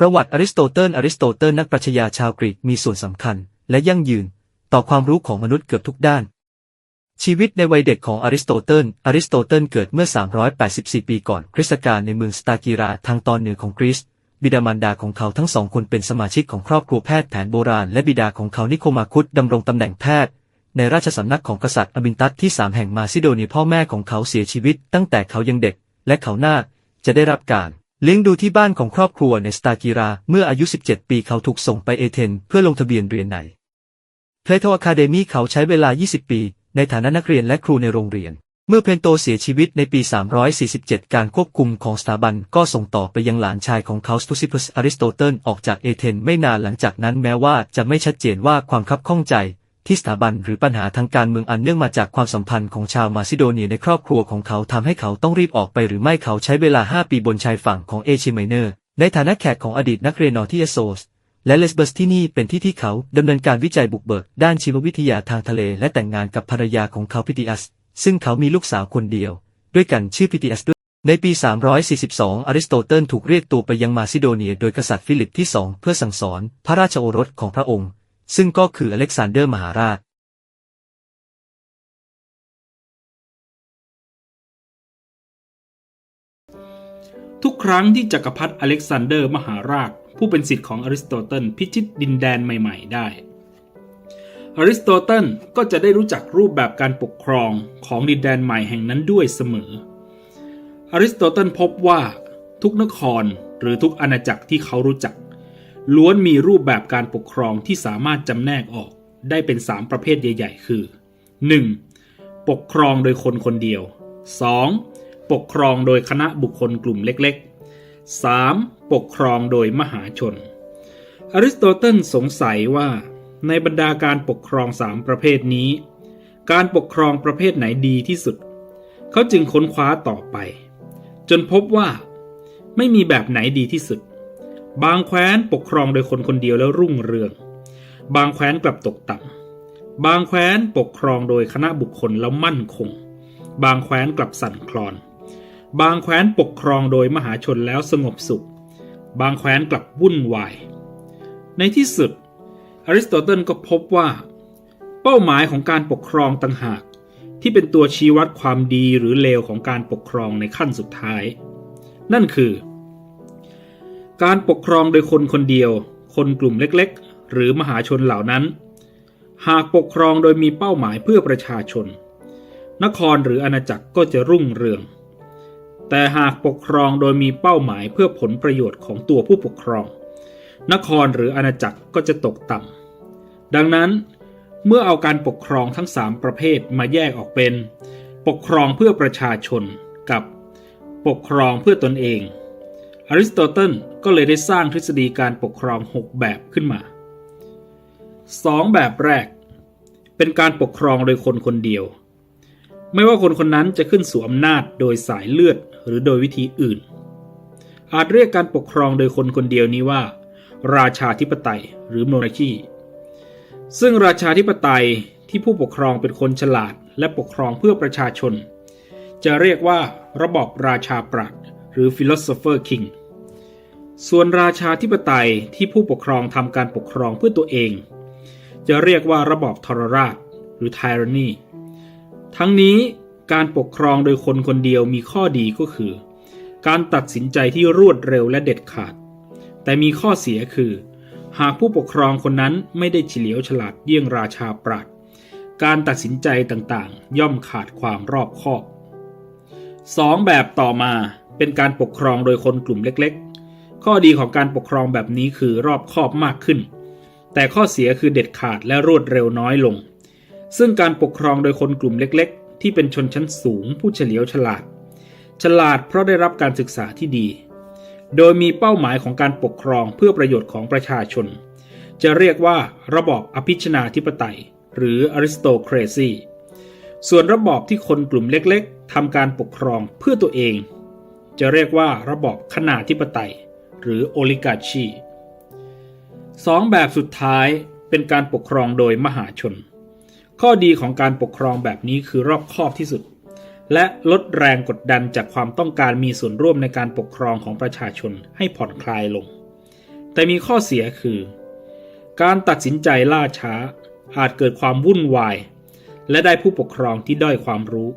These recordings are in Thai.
ประวัติอริสโตเติลอริสโตเติลนักปรัชญาชาวกรีกมีส่วนสำคัญ และยั่งยืน ต่อความรู้ของมนุษย์เกือบทุกด้าน ชีวิตในวัยเด็กของอริสโตเติลอริสโตเติลเกิดเมื่อ 384 ปีก่อนคริสตกาลในเมืองสตากีราทางตอนเหนือของกรีซบิดามารดาของเขาทั้งสองคนเป็นสมาชิกของครอบครัวแพทย์แผนโบราณ และบิดาของเขานิโคมาคุสดำรงตำแหน่งแพทย์ ในราชสำนักของกษัตริย์อบินตัสที่สามแห่งมาซิโดเนียพ่อแม่ของเขาเสียชีวิตตั้งแต่เขายังเด็ก และเขาหน่าจะได้รับการ เลี้ยงดูที่บ้านของครอบครัวในสตากีรา เมื่ออายุ 17 ปีเขาถูกส่งไปเอเธนเพื่อลงทะเบียนเรียนในเพลโทอะคาเดมีเขาใช้เวลา 20 ปี ในฐานะนักเรียนและครูในโรงเรียน เมื่อเพนโตเสียชีวิตในปี 347 การควบคุมของสถาบันก็ส่งต่อไปยังหลานชายของเขาสตูซิพัสอริสโตเติลออกจากเอเธนไม่นานหลังจากนั้นแม้ว่าจะไม่ชัดเจนว่าความคับข้องใจ ที่สถาบันหรือปัญหาทางการเมืองอันเนื่องมาจากความสัมพันธ์ของชาวมาซิโดเนียในครอบครัวของเขาทำให้เขาต้องรีบออกไปหรือไม่เขาใช้เวลา 5 ปีบนชายฝั่งของเอเชียไมเนอร์ ในฐานะแขกของอดีตนักเรียนนอร์ที่เอโซสและเลสเบอร์สที่นี่เป็นที่ที่เขาดำเนินการวิจัยบุกเบิก ด้านชีววิทยาทางทะเล และแต่งงานกับภรรยาของเขาพิติอัส ซึ่งเขามีลูกสาวคนเดียว ด้วยกันชื่อพิติอัสด้วยในปี 342 อริสโตเติลถูกเรียกตัวไปยังมาซิโดเนีย โดยกษัตริย์ฟิลิปที่สองเพื่อสั่งสอน พระราชโอรสของพระองค์ ซึ่งก็คืออเล็กซานเดอร์มหาราชทุกครั้งที่จักรพรรดิอเล็กซานเดอร์มหาราช ผู้เป็นศิษย์ของอริสโตเติลพิชิตดินแดนใหม่ ๆ ได้ อริสโตเติลก็จะได้รู้จักรูปแบบการปกครองของดินแดนใหม่แห่งนั้นด้วยเสมอ อริสโตเติลพบว่าทุกนครหรือทุกอาณาจักรที่เขารู้จัก ล้วนมีรูปแบบการปกครองที่สามารถจำแนกออกได้เป็น 3 ประเภทใหญ่ ๆ คือ 1. ปกครองโดยคนคนเดียว 2. ปกครองโดยคณะบุคคลกลุ่มเล็กๆ 3. ปกครองโดยมหาชน อริสโตเติลสงสัยว่า ในบรรดาการปกครองสามประเภทนี้ การปกครองประเภทไหนดีที่สุด เขาจึงค้นคว้าต่อไป จนพบว่า ไม่มีแบบไหนดีที่สุด บางแคว้นปกครองโดยคนคนเดียวแล้วรุ่งเรือง บางแคว้นกลับตกต่ำ บางแคว้นปกครองโดยคณะบุคคลแล้วมั่นคง บางแคว้นกลับสั่นคลอน บางแคว้นปกครองโดยมหาชนแล้วสงบสุข บางแคว้นกลับวุ่นวาย ในที่สุดอริสโตเติลก็พบว่า เป้าหมายของการปกครองต่างหากที่เป็นตัวชี้วัดความดีหรือเลวของการปกครองในขั้นสุดท้าย นั่นคือ การปกครองโดยคนคนเดียว คนกลุ่มเล็กๆ หรือมหาชนเหล่านั้น หากปกครองโดยมีเป้าหมายเพื่อประชาชน นครหรืออาณาจักรก็จะรุ่งเรือง แต่หากปกครองโดยมีเป้าหมายเพื่อผลประโยชน์ของตัวผู้ปกครอง นครหรืออาณาจักรก็จะตกต่ำดังนั้น เมื่อเอาการปกครองทั้งสามประเภทมาแยกออกเป็น ปกครองเพื่อประชาชนกับ ปกครองเพื่อตนเอง อริสโตเติลก็เลยได้สร้างทฤษฎีการปกครอง 6 แบบขึ้นมา 2 แบบแรก เป็นการปกครองโดยคนคนเดียว ไม่ว่าคนคนนั้นจะขึ้นสู่อำนาจโดยสายเลือดหรือโดยวิธีอื่น อาจเรียกการปกครองโดยคนคนเดียวนี้ว่า ราชาธิปไตยหรือโมนาคีซึ่งราชาธิปไตยที่ผู้ปกครองเป็นคนฉลาดและปกครองเพื่อประชาชน จะเรียกว่าระบอบราชาปราชญ์ หรือ philosopher king ส่วนราชาธิปไตยที่ผู้ปกครองทำการปกครองเพื่อตัวเอง จะเรียกว่าระบอบทรราชหรือ tyranny ทั้งนี้การปกครองโดยคนคนเดียวมีข้อดีก็คือ การตัดสินใจที่รวดเร็วและเด็ดขาด แต่มีข้อเสียคือ หากผู้ปกครองคนนั้นไม่ได้เฉลียวฉลาดเยี่ยงราชาปราชญ์การตัดสินใจต่างๆ ย่อมขาดความรอบคอบสองแบบต่อมา เป็นการปกครองโดยคนกลุ่มเล็กๆ ข้อดีของการปกครองแบบนี้คือรอบคอบมากขึ้น แต่ข้อเสียคือเด็ดขาดและรวดเร็วน้อยลง ซึ่งการปกครองโดยคนกลุ่มเล็ก ๆ ที่เป็นชนชั้นสูง ผู้เฉลียวฉลาด ฉลาดเพราะได้รับการศึกษาที่ดี โดยมีเป้าหมายของการปกครองเพื่อประโยชน์ของประชาชน จะเรียกว่าระบอบอภิชนาธิปไตย หรือ aristocracy ส่วนระบอบที่คนกลุ่มเล็ก ๆทำการปกครองเพื่อตัวเอง จะเรียกว่าระบอบคณาธิปไตย หรือ oligarchy สองแบบสุดท้ายเป็นการปกครองโดยมหาชน ข้อดีของการปกครองแบบนี้คือรอบคอบที่สุด และลดแรงกดดันจากความต้องการมีส่วนร่วมในการปกครองของประชาชนให้ผ่อนคลายลง แต่มีข้อเสียคือ การตัดสินใจล่าช้าอาจเกิดความวุ่นวาย และได้ผู้ปกครองที่ด้อยความรู้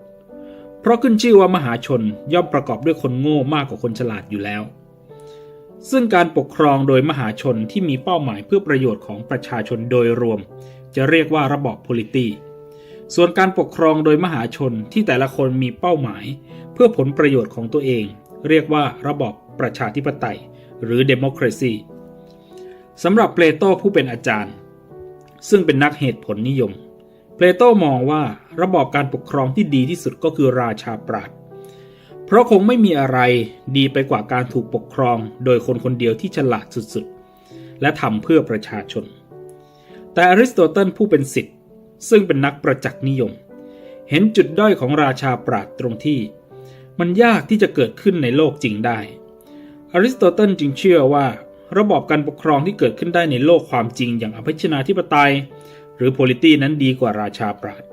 เพราะขึ้นชื่อว่ามหาชนย่อมประกอบด้วยคนโง่มากกว่าคนฉลาดอยู่แล้ว ซึ่งการปกครองโดยมหาชนที่มีเป้าหมายเพื่อประโยชน์ของประชาชนโดยรวม จะเรียกว่าระบอบ polity ส่วนการปกครองโดยมหาชนที่แต่ละคนมีเป้าหมาย เพื่อผลประโยชน์ของตัวเอง เรียกว่าระบอบประชาธิปไตย หรือ democracy สำหรับเปโตผู้เป็นอาจารย์ ซึ่งเป็นนักเหตุผลนิยม เปโตมองว่าระบอบการปกครองที่ดีที่สุดก็คือราชาปราดเพราะคงไม่มีอะไรดีไปกว่าการถูกปกครองโดยคนคนเดียวที่ฉลาดสุดๆ และทำเพื่อประชาชน แต่อริสโตเติลผู้เป็นศิษย์ซึ่งเป็นนักประจักษ์นิยม เห็นจุดด้อยของราชาปราดตรงที่ มันยากที่จะเกิดขึ้นในโลกจริงได้ อริสโตเติลจึงเชื่อว่า ระบอบการปกครองที่เกิดขึ้นได้ในโลกความจริงอย่างอภิชนาธิปไตย รือ polity นั้นดีกว่าราชาปราด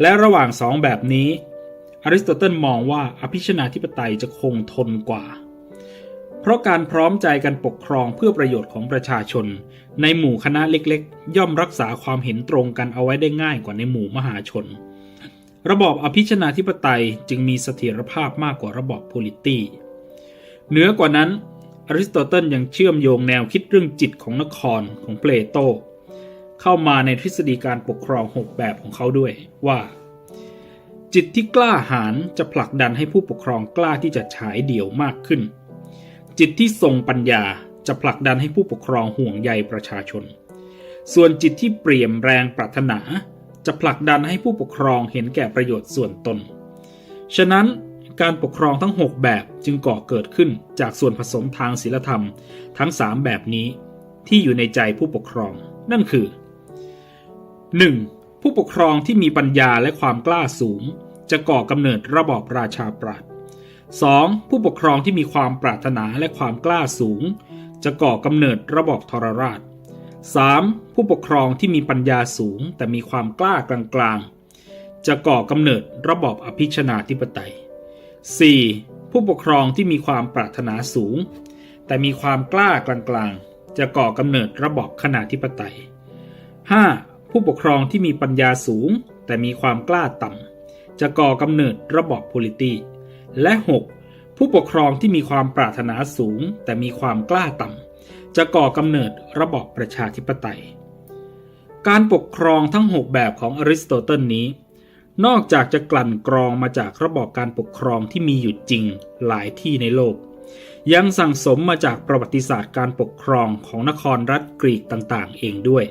และระหว่างสองแบบนี้อริสโตเติลมองว่าอภิชนาธิปไตยจะคงทนกว่า เพราะการพร้อมใจกันปกครองเพื่อประโยชน์ของประชาชน ในหมู่คณะเล็กๆ ย่อมรักษาความเห็นตรงกันเอาไว้ได้ง่ายกว่าในหมู่มหาชน ระบอบอภิชนาธิปไตยจึงมีเสถียรภาพมากกว่าระบอบ polity เหนือกว่านั้นอริสโตเติลยังเชื่อมโยงแนวคิดเรื่องจิตของนครของเปโต เข้ามาในทฤษฎีการปกครอง 6 แบบของเขาด้วยว่า จิตที่กล้าหาญจะผลักดันให้ผู้ปกครองกล้าที่จะฉายเดี่ยวมากขึ้น จิตที่ทรงปัญญาจะผลักดันให้ผู้ปกครองห่วงใยประชาชน ส่วนจิตที่เปรี่ยมแรงปรารถนา จะผลักดันให้ผู้ปกครองเห็นแก่ประโยชน์ส่วนตน ฉะนั้นการปกครองทั้ง 6 แบบจึงก่อเกิดขึ้นจากส่วนผสมทางศีลธรรมทั้ง 3 แบบนี้ที่อยู่ในใจผู้ปกครอง นั่นคือ 1. ผู้ปกครองที่มีปัญญาและความกล้าสูง จะก่อกำเนิดระบอบราชาปราด 2. ผู้ปกครองที่มีความปรารถนาและความกล้าสูง จะก่อกำเนิดระบอบทรราช 3. ผู้ปกครองที่มีปัญญาสูง แต่มีความกล้ากลางๆ จะก่อกำเนิดระบอบอภิชนาธิปไตย 4. ผู้ปกครองที่มีความปรารถนาสูง แต่มีความกล้ากลางๆ จะก่อกำเนิดระบอบขนาธิปไตย 5. ผู้ปกครองที่มีปัญญาสูง แต่มีความกล้าต่ำจะก่อกำเนิดระบอบ polity และ 6. ผู้ปกครองที่มีความปรารถนาสูง แต่มีความกล้าต่ำจะก่อกำเนิดระบอบประชาธิปไตย การปกครองทั้ง 6 แบบของอริสโตเติลนี้ นอกจากจะกลั่นกรองมาจากระบอบการปกครองที่มีอยู่จริงหลายที่ในโลก ยังสั่งสมมาจากประวัติศาสตร์การปกครองของนครรัฐกรีกต่างๆ เองด้วย